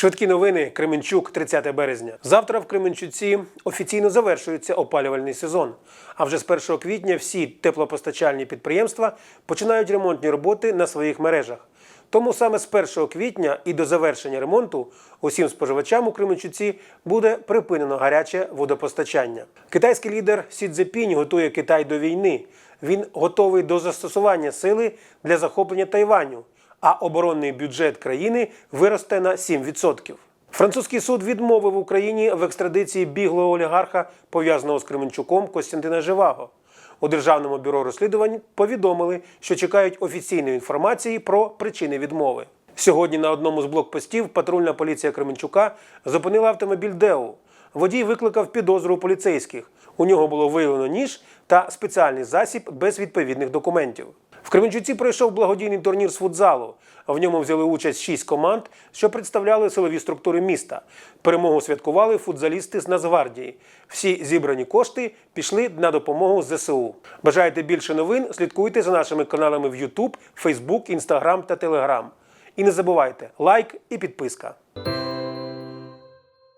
Швидкі новини Кременчук, 30 березня. Завтра в Кременчуці офіційно завершується опалювальний сезон. А вже з 1 квітня всі теплопостачальні підприємства починають ремонтні роботи на своїх мережах. Тому саме з 1 квітня і до завершення ремонту усім споживачам у Кременчуці буде припинено гаряче водопостачання. Китайський лідер Сі Цзепінь готує Китай до війни. Він готовий до застосування сили для захоплення Тайваню а оборонний бюджет країни виросте на 7%. Французький суд відмовив Україні в екстрадиції біглого олігарха, пов'язаного з Кременчуком Костянтина Живаго. У Державному бюро розслідувань повідомили, що чекають офіційної інформації про причини відмови. Сьогодні на одному з блокпостів патрульна поліція Кременчука зупинила автомобіль Деу. Водій викликав підозру у поліцейських. У нього було виявлено ніж та спеціальний засіб без відповідних документів. В Кременчуці пройшов благодійний турнір з футзалу. В ньому взяли участь шість команд, що представляли силові структури міста. Перемогу святкували футзалісти з Нацгвардії. Всі зібрані кошти пішли на допомогу ЗСУ. Бажаєте більше новин? Слідкуйте за нашими каналами в YouTube, Facebook, Instagram та Telegram. І не забувайте лайк і підписка.